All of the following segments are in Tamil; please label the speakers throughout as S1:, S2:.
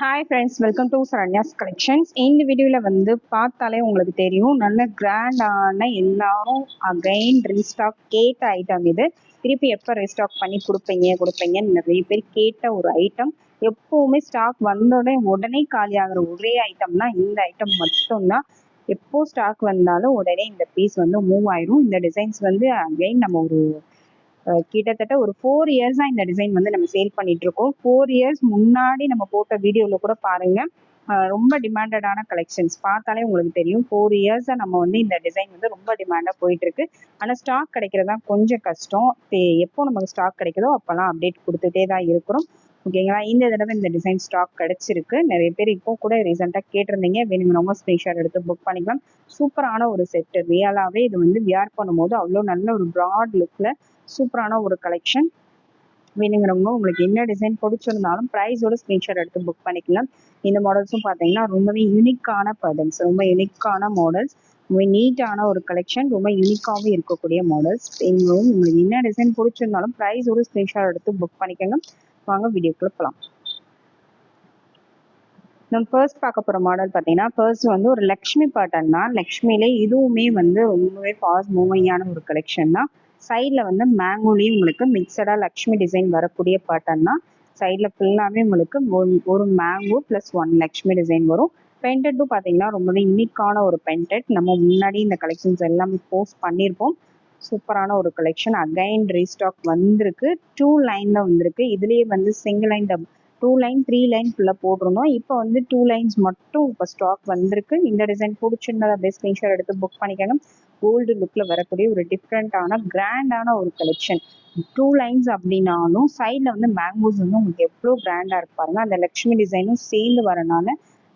S1: Hi friends welcome to Saranya's collections இந்த வீடியோவில் வந்து பார்த்தாலே உங்களுக்கு தெரியும் நல்ல கிராண்டான எல்லாரும் அகைன் ரீஸ்டாக் கேட்ட ஐட்டம் இது. திருப்பி எப்போ ரீஸ்டாக் பண்ணி கொடுப்பீங்க கொடுப்பீங்கன்னு நிறைய பேர் கேட்ட ஒரு ஐட்டம் எப்போவுமே ஸ்டாக் வந்தோடனே உடனே காலியாகிற ஒரே ஐட்டம்னா இந்த ஐட்டம் மட்டும்தான். எப்போ ஸ்டாக் வந்தாலும் உடனே இந்த பீஸ் வந்து மூவ் ஆயிரும். இந்த டிசைன்ஸ் வந்து அகைன் நம்ம ஒரு கிட்டத்தட்ட ஒரு ஃபோர் இயர்ஸா இந்த டிசைன் வந்து நம்ம சேல் பண்ணிட்டு இருக்கோம் ஃபோர் இயர்ஸ் முன்னாடி நம்ம போட்ட வீடியோல கூட பாருங்க. ரொம்ப டிமாண்டடான கலெக்ஷன்ஸ் பார்த்தாலே உங்களுக்கு தெரியும். ஃபோர் இயர்ஸாக நம்ம வந்து இந்த டிசைன் வந்து ரொம்ப டிமாண்டா போயிட்டு இருக்கு ஆனா ஸ்டாக் கிடைக்கிறதா கொஞ்சம் கஷ்டம். தே- எப்போ நமக்கு ஸ்டாக் கிடைக்குதோ அப்பெல்லாம் அப்டேட் கொடுத்துட்டே தான் இருக்கிறோம். ஓகேங்களா இந்த தடவை இந்த டிசைன் ஸ்டாக் கிடைச்சிருக்கு. நிறைய பேர் இப்போ கூட ரீசெண்டாக கேட்டிருந்தீங்க. வேணுங்கிறவங்க ஸ்க்ரீன்ஷாட் எடுத்து புக் பண்ணிக்கலாம். சூப்பரான ஒரு செட்டு ரியலாகவே இது வந்து வியர் பண்ணும்போது அவ்வளோ நல்ல ஒரு ப்ராட் லுக்கில் சூப்பரான ஒரு கலெக்ஷன் வேணுங்கிறவங்க உங்களுக்கு என்ன டிசைன் பிடிச்சிருந்தாலும் ப்ரைஸோட ஸ்க்ரீன்ஷாட் எடுத்து புக் பண்ணிக்கலாம். இந்த மாடல்ஸும் பார்த்தீங்கன்னா ரொம்பவே யூனிக்கான பர்டன்ஸ் ரொம்ப யூனிக்கான மாடல்ஸ் ரொம்ப நீட்டான ஒரு கலெக்ஷன் ரொம்ப யூனிக்காகவும் இருக்கக்கூடிய மாடல்ஸ் எங்களும் உங்களுக்கு என்ன டிசைன் பிடிச்சிருந்தாலும் ப்ரைஸோட ஸ்க்ரீன்ஷாட் எடுத்து புக் பண்ணிக்கோங்க. வாங்க வீடியோக்குள்ள போகலாம் நம்ம ஃபர்ஸ்ட் பார்க்க போகிற மாடல் பார்த்தீங்கன்னா ஃபர்ஸ்ட் வந்து ஒரு லக்ஷ்மி பாட்டன் தான். லக்ஷ்மியிலே இதுவுமே வந்து ரொம்பவே ஃபாஸ்ட் மூவிங்கான ஒரு கலெக்ஷன் தான். சைடில் வந்து மேங்கோலையும் உங்களுக்கு மிக்சடாக லக்ஷ்மி டிசைன் வரக்கூடிய பாட்டன் தான். சைடில் ஃபுல்லாகவே உங்களுக்கு ஒரு- ஒரு mango plus one Lakshmi design வரும். பெயிண்டட்டும் பார்த்தீங்கன்னா ரொம்பவே யூனிக்கான ஒரு பெயிண்டட் நம்ம முன்னாடி இந்த கலெக்ஷன்ஸ் எல்லாமே போஸ்ட் பண்ணியிருப்போம். சூப்பரான ஒரு கலெக்ஷன் அகைன் ரீஸ்டாக் வந்திருக்கு. டூ லைனில் வந்திருக்கு. இதுலேயே வந்து single line double two line three line ஃபுல்லாக போட்டிருந்தோம். இப்போ வந்து டூ லைன்ஸ் மட்டும் இப்போ ஸ்டாக் வந்திருக்கு. இந்த டிசைன் பிடிச்சிருந்தா அப்படியே ஸ்க்ரீன்ஷாட் எடுத்து புக் பண்ணிக்கோங்க கோல்டு லுக்கில் வரக்கூடிய ஒரு டிஃப்ரெண்ட்டான கிராண்டான ஒரு கலெக்ஷன் டூ லைன்ஸ் அப்படின்னாலும் சைடில் வந்து மேங்கோஸ் வந்து உங்களுக்கு எவ்வளோ கிராண்டாக இருக்கு பாருங்க. அந்த லக்ஷ்மி டிசைனும் சேர்ந்து வரனால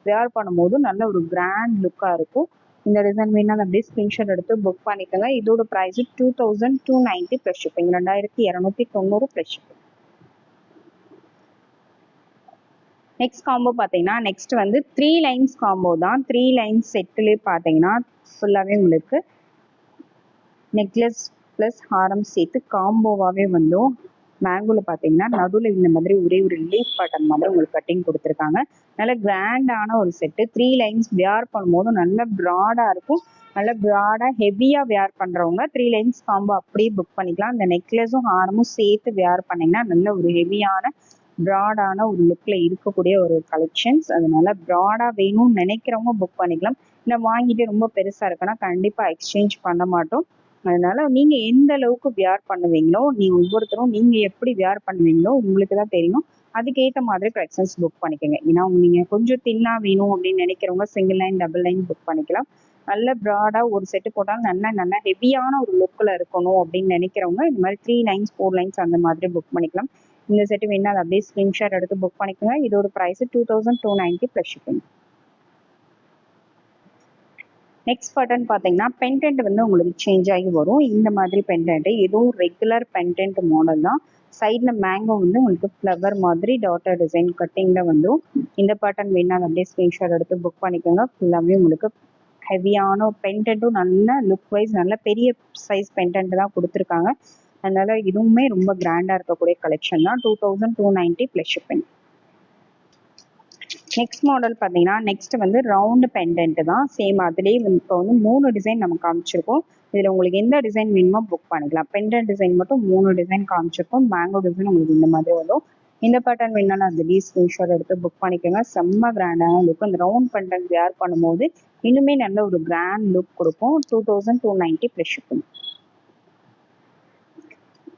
S1: வேர் பண்ணும்போது நல்ல ஒரு கிராண்ட் லுக்காக இருக்கும். இந்த டிசைன் வேணா அப்படியே ஸ்க்ரீன்ஷாட் எடுத்து புக் பண்ணிக்கோங்க. இதோட price two thousand two ninety plus shipping ரெண்டாயிரத்தி இரநூத்தி தொண்ணூறு ப்ளஸ் ஷிப்பிங் நெக்ஸ்ட் காம்போ பார்த்தீங்கன்னா நெக்ஸ்ட் வந்து த்ரீ லைன்ஸ் காம்போ தான். த்ரீ லைன்ஸ் செட்டுலேயே பார்த்தீங்கன்னா ஃபுல்லாகவே உங்களுக்கு நெக்லஸ் ப்ளஸ் ஹாரம் சேர்த்து காம்போவாகவே வந்தும் மேங்கோவில் பார்த்தீங்கன்னா நடுவில் இந்த மாதிரி ஒரே ஒரு லீஃப் பட்டன் மாதிரி உங்களுக்கு கட்டிங் கொடுத்துருக்காங்க. நல்ல கிராண்டான ஒரு செட்டு த்ரீ லைன்ஸ் வியர் பண்ணும்போது நல்ல ப்ராடாக இருக்கும். நல்ல ப்ராடாக ஹெவியாக வியர் பண்ணுறவங்க த்ரீ லைன்ஸ் காம்போ அப்படியே புக் பண்ணிக்கலாம். அந்த நெக்லஸும் ஹாரமும் சேர்த்து வியர் பண்ணிங்கன்னா நல்ல ஒரு ஹெவியான ப்ராடான ஒரு லுக்கில் இருக்கக்கூடிய ஒரு கலெக்ஷன்ஸ் அதனால ப்ராடாக வேணும்னு நினைக்கிறவங்க புக் பண்ணிக்கலாம். இல்லை வாங்கிட்டு ரொம்ப பெருசாக இருக்குன்னா கண்டிப்பாக எக்ஸ்சேஞ்ச் பண்ண மாட்டோம். அதனால நீங்க எந்த அளவுக்கு வியார் பண்ணுவீங்களோ நீங்க ஒவ்வொருத்தரும் நீங்க எப்படி வியார் பண்ணுவீங்களோ உங்களுக்கு தான் தெரியும். அதுக்கேற்ற மாதிரி கலெக்ஷன்ஸ் புக் பண்ணிக்கோங்க. ஏன்னா நீங்க கொஞ்சம் தின்னா வேணும் அப்படின்னு நினைக்கிறவங்க single line double line book பண்ணிக்கலாம். நல்ல ப்ராடா ஒரு செட்டு போட்டாலும் நல்ல நல்ல ஹெவியான ஒரு லுக்கில் இருக்கணும் அப்படின்னு நினைக்கிறவங்க இந்த மாதிரி த்ரீ லைன்ஸ் ஃபோர் லைன்ஸ் அந்த மாதிரி புக் பண்ணிக்கலாம். இந்த செட்டு வேணால் அப்படியே ஸ்கிரீன்ஷாட் எடுத்து புக் பண்ணிக்கோங்க. இதோட price two thousand two ninety plus shipping next button பார்த்தீங்கன்னா பென்டென்ட் வந்து உங்களுக்கு சேஞ்ச் ஆகி வரும். இந்த மாதிரி பென்டென்ட் இதுவும் ரெகுலர் பென்டென்ட் மாடல் தான். சைடில் மேங்கோ வந்து உங்களுக்கு ஃப்ளவர் மாதிரி டாட்டர் டிசைன் கட்டிங்கில் வந்து இந்த பேட்டர்ன் வேணாலும் அப்படியே ஸ்க்ரீன்ஷாட் எடுத்து புக் பண்ணிக்கோங்க. ஃபுல்லாகவே உங்களுக்கு ஹெவியான பென்டென்ட்டும் நல்ல லுக் வைஸ் நல்ல பெரிய சைஸ் பென்டென்ட் தான் கொடுத்துருக்காங்க. அதனால இதுவுமே ரொம்ப கிராண்டாக இருக்கக்கூடிய கலெக்ஷன் தான். Two thousand two ninety plus shipping next model பார்த்தீங்கன்னா நெக்ஸ்ட் வந்து ரவுண்டு பெண்டன்ட் தான். சேம் அதுலேயே வந்து இப்போ வந்து மூணு டிசைன் நம்ம காமிச்சிருக்கோம். இதில் உங்களுக்கு எந்த டிசைன் வேணுமோ புக் பண்ணிக்கலாம். பெண்டன்ட் டிசைன் மட்டும் மூணு டிசைன் காமிச்சிருக்கோம். மேங்கோ டிசைன் உங்களுக்கு இந்த மாதிரி வரும். இந்த பேட்டர்ன் வேணாலும் லீஸ் ஸ்க்ரீன்ஷாட் எடுத்து புக் பண்ணிக்கோங்க. செம்ம கிராண்டான லுக் அந்த ரவுண்ட் பெண்டன்ட் வேர் பண்ணும்போது இன்னுமே நல்ல ஒரு கிராண்ட் லுக் கொடுக்கும். Two thousand two ninety plus shipping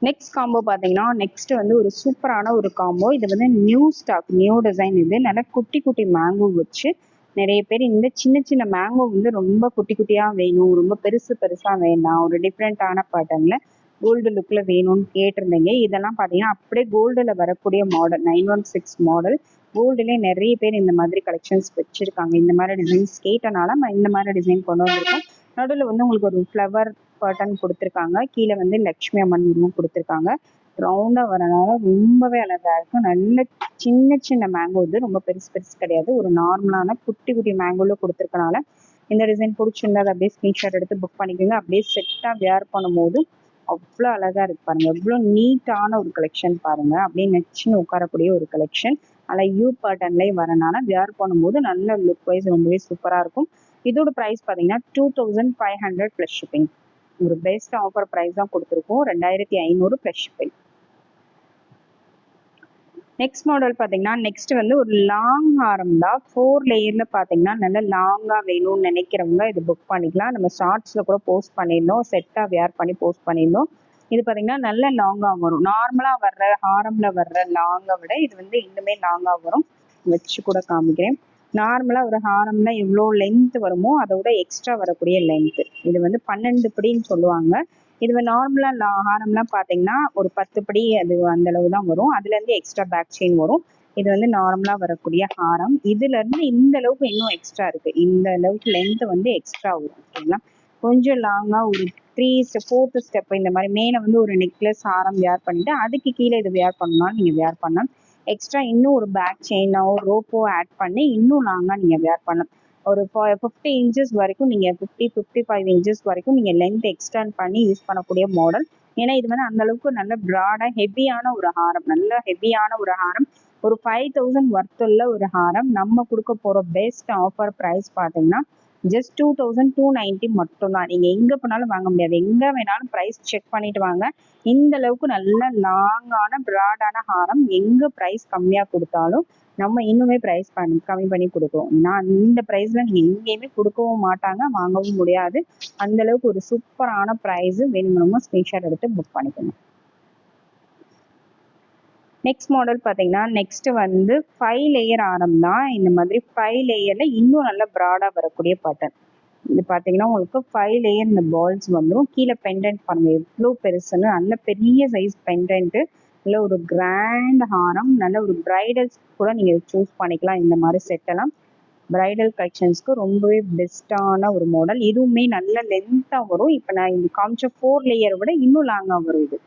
S1: next combo பார்த்தீங்கன்னா நெக்ஸ்ட் வந்து ஒரு சூப்பரான ஒரு காம்போ இது வந்து நியூ ஸ்டாக் நியூ டிசைன் இது நல்லா குட்டி குட்டி மேங்கோ வச்சு நிறைய பேர் இந்த சின்ன சின்ன மேங்கோ வந்து ரொம்ப குட்டி குட்டியாக வேணும். ரொம்ப பெருசு பெருசாக வேண்டாம். ஒரு டிஃப்ரெண்ட்டான பேட்டர்னில் கோல்டு லுக்கில் வேணும்னு கேட்டிருந்தீங்க. இதெல்லாம் பார்த்தீங்கன்னா அப்படியே கோல்டில் வரக்கூடிய model nine one six model கோல்டுலேயே நிறைய பேர் இந்த மாதிரி கலெக்ஷன்ஸ் வச்சுருக்காங்க. இந்த மாதிரி டிசைன்ஸ் கேட்டனால நம்ம இந்த மாதிரி டிசைன் கொண்டு வந்திருக்கோம் நடுவில் வந்து உங்களுக்கு ஒரு ஃப்ளவர் பேட்டர்ன் கொடுத்துருக்காங்க. கீழே வந்து லக்ஷ்மி அம்மன் உருவம் கொடுத்துருக்காங்க. ரவுண்டாக வரனால ரொம்பவே அழகாக இருக்கும். நல்ல சின்ன சின்ன மேங்கோ இது. ரொம்ப பெருசு பெருசு கிடையாது. ஒரு நார்மலான குட்டி குட்டி மேங்கோவில் கொடுத்துருக்கனால இந்த டிசைன் பிடிச்சிருந்தா அதை அப்படியே ஸ்க்ரீன்ஷாட் எடுத்து புக் பண்ணிக்கோங்க. அப்படியே செட்டாக வேர் பண்ணும்போது அவ்வளோ அழகாக இருக்கு பாருங்க. எவ்வளோ நீட்டான ஒரு கலெக்ஷன் பாருங்க. அப்படியே நச்சுன்னு உட்காரக்கூடிய ஒரு கலெக்ஷன் அதில் யூ பேட்டர்ன்லேயே வரனால வியர் பண்ணும்போது நல்ல லுக் வைஸ் ரொம்பவே சூப்பராக இருக்கும். இதோட ப்ரைஸ் பார்த்தீங்கன்னா two thousand five hundred plus shipping ஒரு பெஸ்ட் ஆஃபர் ப்ரைஸ் தான் கொடுத்துருக்கோம். ரெண்டாயிரத்தி ஐநூறு ஃப்ரெஷ் ஷிப்பிங் நெக்ஸ்ட் மாடல் பார்த்தீங்கன்னா நெக்ஸ்ட் வந்து ஒரு லாங் ஹாரம் தான். ஃபோர் லேயரில் பார்த்தீங்கன்னா நல்ல லாங்காக வேணும்னு நினைக்கிறவங்க இது புக் பண்ணிக்கலாம். நம்ம ஷார்ட்ஸில் கூட போஸ்ட் பண்ணியிருந்தோம். செட்டாக வேர் பண்ணி போஸ்ட் பண்ணியிருந்தோம். இது பார்த்தீங்கன்னா நல்ல லாங்காக வரும். நார்மலாக வர்ற ஹாரமில் வர்ற லாங்கை விட இது வந்து இன்னுமே லாங்காக வரும். வச்சு கூட காமிக்கிறேன். நார்மலாக ஒரு ஹாரம்னா எவ்வளோ லென்த் வருமோ அதை விட எக்ஸ்ட்ரா வரக்கூடிய லென்த்து இது வந்து பன்னெண்டு படின்னு சொல்லுவாங்க. இது நார்மலாக ஹாரம்லாம் பார்த்தீங்கன்னா ஒரு பத்து படி அது அந்த அளவு தான் வரும். அதுலேருந்து எக்ஸ்ட்ரா பேக் செயின் வரும். இது வந்து நார்மலாக வரக்கூடிய ஹாரம். இதுலேருந்து இந்த அளவுக்கு இன்னும் எக்ஸ்ட்ரா இருக்குது இந்த அளவுக்கு லென்த் வந்து எக்ஸ்ட்ரா வரும். ஓகேங்களா கொஞ்சம் லாங்காக ஒரு த்ரீ ஸ்டெப் ஃபோர்த்து ஸ்டெப் இந்த மாதிரி மேலே வந்து ஒரு நெக்லஸ் ஹாரம் வேர் பண்ணிட்டு அதுக்கு கீழே இது வேர் பண்ணாலும் நீங்கள் வேர் பண்ணலாம். எக்ஸ்ட்ரா இன்னும் ஒரு பேக் செயினோ ரோப்போ ஆட் பண்ணி இன்னும் லாங்காக நீங்கள் வேர் பண்ணலாம். ஒரு ஃபிஃப்டி இன்ச்சஸ் வரைக்கும் நீங்கள் ஃபிஃப்டி ஃபிஃப்டி ஃபைவ் இன்ச்சஸ் வரைக்கும் நீங்கள் லென்த் எக்ஸ்டெண்ட் பண்ணி யூஸ் பண்ணக்கூடிய மாடல் ஏன்னா இது வந்து அந்த அளவுக்கு நல்ல ப்ராடாக ஹெவியான ஒரு ஹாரம். நல்ல ஹெவியான ஒரு ஹாரம். ஒரு ஃபைவ் தௌசண்ட் ஒர்த்துள்ள ஒரு ஹாரம். நம்ம கொடுக்க போகிற பெஸ்ட் ஆஃபர் ப்ரைஸ் பார்த்தீங்கன்னா just two thousand two ninety மட்டும்தான். நீங்கள் எங்கே போனாலும் வாங்க முடியாது. எங்கே வேணாலும் ப்ரைஸ் செக் பண்ணிட்டு வாங்க. இந்த அளவுக்கு நல்ல லாங்கான ப்ராடான ஹாரம் எங்கே ப்ரைஸ் கம்மியாக கொடுத்தாலும் நம்ம இன்னுமே ப்ரைஸ் பண்ணி கம்மி பண்ணி கொடுக்குறோம் நான் இந்த ப்ரைஸில் நீங்கள் எங்கேயுமே கொடுக்கவும் மாட்டாங்க வாங்கவும் முடியாது. அந்தளவுக்கு ஒரு சூப்பரான ப்ரைஸு வேணுங்கிறவங்க ஸ்க்ரீன்ஷாட் எடுத்து புக் பண்ணிக்கணும். நெக்ஸ்ட் மாடல் பார்த்தீங்கன்னா நெக்ஸ்ட் வந்து ஃபைவ் லேயர் ஆரம் தான். இந்த மாதிரி ஃபைவ் லேயரில் இன்னும் நல்ல ப்ராடாக வரக்கூடிய பட்டன் இது பார்த்தீங்கன்னா உங்களுக்கு ஃபைவ் லேயர் இந்த பால்ஸ் வந்துடும் கீழே பெண்டன்ட் பாருங்க. எவ்வளோ பெருசுன்னு. நல்ல பெரிய சைஸ் பெண்டன்ட்டு நல்ல ஒரு கிராண்ட் ஹாரம் நல்ல ஒரு பிரைடல்ஸ் கூட நீங்கள் சூஸ் பண்ணிக்கலாம். இந்த மாதிரி செட்டெல்லாம் பிரைடல் கலெக்ஷன்ஸ்க்கு ரொம்பவே பெஸ்ட்டான ஒரு மாடல் இதுவுமே நல்ல லென்த்தாக வரும். இப்போ நான் இங்கே காமிச்ச ஃபோர் லேயரை விட இன்னும் லாங்காக வரும் இது.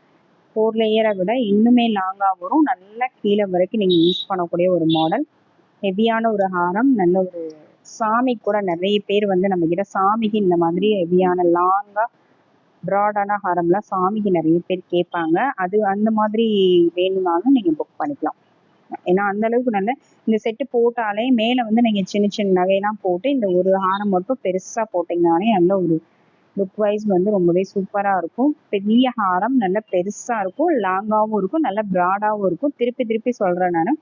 S1: ஃபோர் லேயரை விட இன்னுமே லாங்காக வரும். நல்லா கீழே வரைக்கும் நீங்கள் யூஸ் பண்ணக்கூடிய ஒரு மாடல் ஹெவியான ஒரு ஹாரம் நல்ல ஒரு சாமி கூட நிறைய பேர் வந்து நம்ம கிட்ட சாமிக்கு இந்த மாதிரி ஹெவியான லாங்காக ப்ராடான ஹாரம்லாம் சாமிக்கு நிறைய பேர் கேட்பாங்க. அது அந்த மாதிரி வேணும்னாலும் நீங்கள் புக் பண்ணிக்கலாம். ஏன்னா அந்த அளவுக்கு நல்ல இந்த செட்டு போட்டாலே மேலே வந்து நீங்கள் சின்ன சின்ன நகையெல்லாம் போட்டு இந்த ஒரு ஹாரம் மட்டும் பெருசாக போட்டிங்கனாலே நல்ல ஒரு லுக் வைஸ் வந்து ரொம்பவே சூப்பராக இருக்கும். பெரிய ஹாரம் நல்ல பெருசாக இருக்கும். லாங்காகவும் இருக்கும். நல்ல ப்ராடாகவும் இருக்கும். திருப்பி திருப்பி சொல்கிறேன் நான்.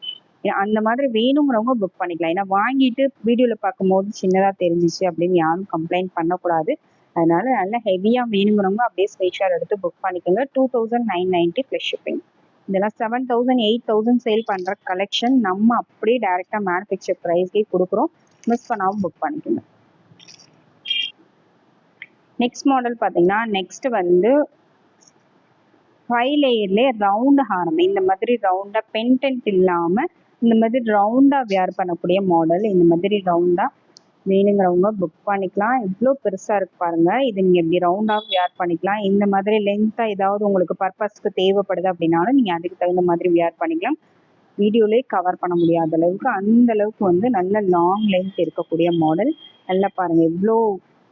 S1: அந்த மாதிரி வேணுங்கிறவங்க புக் பண்ணிக்கலாம். ஏன்னா வாங்கிட்டு வீடியோவில் பார்க்கும்போது சின்னதாக தெரிஞ்சிச்சு அப்படின்னு யாரும் கம்ப்ளைண்ட் பண்ணக்கூடாது. அதனால நல்ல ஹெவியாக வேணுங்கிறவங்க அப்படியே ஸ்பெஷல் எடுத்து புக் பண்ணிக்கோங்க. Two thousand nine ninety plus shipping இதெல்லாம் seven thousand eight thousand sale பண்ணுற கலெக்ஷன் நம்ம அப்படியே டேரெக்டாக மேனுஃபேக்சர் ப்ரைஸ்க்கே கொடுக்குறோம். மிஸ் பண்ணாமல் புக் பண்ணிக்கோங்க. நெக்ஸ்ட் மாடல் பார்த்தீங்கன்னா நெக்ஸ்ட் வந்து ஃபைவ் லேயர்லேயே ரவுண்ட் ஹாரம் இந்த மாதிரி ரவுண்டாக பென்டென்ட் இல்லாமல் இந்த மாதிரி ரவுண்டாக வியர் பண்ணக்கூடிய மாடல் இந்த மாதிரி ரவுண்டாக வேணுங்கிறவங்க புக் பண்ணிக்கலாம். இவ்வளோ பெருசாக இருக்கு பாருங்க. இது நீங்கள் இப்படி ரவுண்டாக வியர் பண்ணிக்கலாம். இந்த மாதிரி லென்த்தாக ஏதாவது உங்களுக்கு பர்பஸ்க்கு தேவைப்படுது அப்படின்னாலும் நீங்கள் அதுக்கு தகுந்த மாதிரி வியர் பண்ணிக்கலாம். வீடியோலேயே கவர் பண்ண முடியாத அளவுக்கு அந்த அளவுக்கு வந்து நல்ல லாங் லென்த் இருக்கக்கூடிய மாடல் நல்லா பாருங்க. எவ்வளோ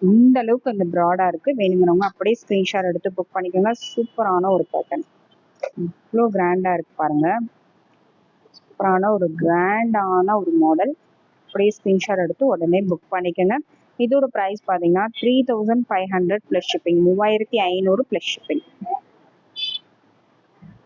S1: இந்த அளவுக்கு அந்த ப்ராடாக இருக்குது வேணுங்கிறவங்க அப்படியே ஸ்கிரீன்ஷாட் எடுத்து புக் பண்ணிக்கோங்க. சூப்பரான ஒரு பேட்டர்ன் இவ்வளோ கிராண்டா இருக்குது பாருங்கள் சூப்பரான ஒரு கிராண்டான ஒரு மாடல் அப்படியே ஸ்கிரீன்ஷாட் எடுத்து உடனே புக் பண்ணிக்கோங்க. இதோட ப்ரைஸ் பார்த்தீங்கன்னா three thousand five hundred plus shipping மூவாயிரத்தி ஐநூறு ப்ளஸ் ஷிப்பிங்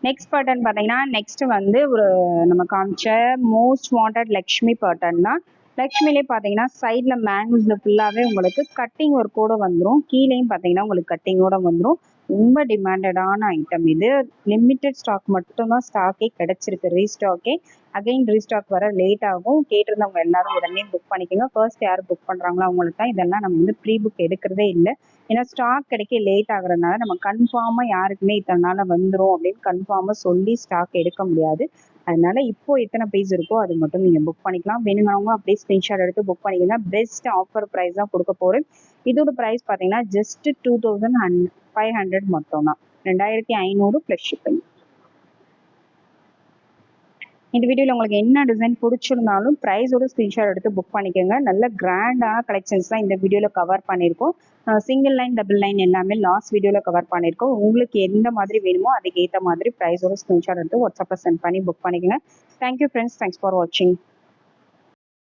S1: நெக்ஸ்ட் பேட்டர்ன் பார்த்தீங்கன்னா நெக்ஸ்ட் வந்து ஒரு நம்ம காமிச்ச மோஸ்ட் வாண்டட் லக்ஷ்மி பேட்டர்ன் தான். லக்ஷ்மிலே பார்த்தீங்கன்னா சைடில் மேங்கிள்ஸில் ஃபுல்லாகவே உங்களுக்கு கட்டிங் ஒர்க்கோடு வந்துடும் கீழேயும் பார்த்தீங்கன்னா உங்களுக்கு கட்டிங்கோட வந்துடும் ரொம்ப டிமாண்டடான ஐட்டம் இது. லிமிட்டட் ஸ்டாக் மட்டும்தான் ஸ்டாக்கே கிடைச்சிருக்கு. ரீஸ்டாக்கே அகைன் ரீஸ்டாக் வர லேட் ஆகும். கேட்டிருந்தவங்க எல்லாரும் உடனே புக் பண்ணிக்கோங்க. ஃபர்ஸ்ட் யார் புக் பண்ணுறாங்களோ அவங்களுக்கு தான் இதெல்லாம் நம்ம வந்து ப்ரீ புக் எடுக்கிறதே இல்லை. ஏன்னா ஸ்டாக் கிடைக்க லேட் ஆகுறதுனால நம்ம கன்ஃபார்மாக யாருக்குமே இத்தனை நாள் வந்துடும் அப்படின்னு கன்ஃபார்மாக சொல்லி ஸ்டாக் எடுக்க முடியாது. அதனால இப்போ எத்தனை பேஜ் இருக்கோ அது மட்டும் நீங்கள் புக் பண்ணிக்கலாம். வேணுங்கிறவங்க அப்படியே ஸ்க்ரீன்ஷாட் எடுத்து புக் பண்ணிக்கலாம் பெஸ்ட் ஆஃபர் ப்ரைஸ் தான் கொடுக்க போகிறேன் இதோட ப்ரைஸ் பார்த்தீங்கன்னா just two thousand hun five hundred மட்டும் தான் ரெண்டாயிரத்தி ஐநூறு ப்ளஸ் ஷிப்பிங் இந்த வீடியோவில் உங்களுக்கு என்ன டிசைன் பிடிச்சிருந்தாலும் ப்ரைஸோட ஸ்க்ரீன்ஷாட் எடுத்து புக் பண்ணிக்கோங்க. நல்ல கிராண்டான கலெக்ஷன்ஸ் தான் இந்த வீடியோவில் கவர் பண்ணியிருக்கோம். சிங்கிள் லைன் டபுள் லைன் எல்லாமே லாஸ்ட் வீடியோவில் கவர் பண்ணியிருக்கோம். உங்களுக்கு எந்த மாதிரி வேணுமோ அதுக்கு ஏற்ற மாதிரி ப்ரைஸோட ஸ்க்ரீன்ஷாட் எடுத்து வாட்ஸ்அப்பில் சென்ட் பண்ணி புக் பண்ணிக்கோங்க. தேங்க்யூ ஃப்ரெண்ட்ஸ் தேங்க்ஸ் ஃபார் வாட்சிங்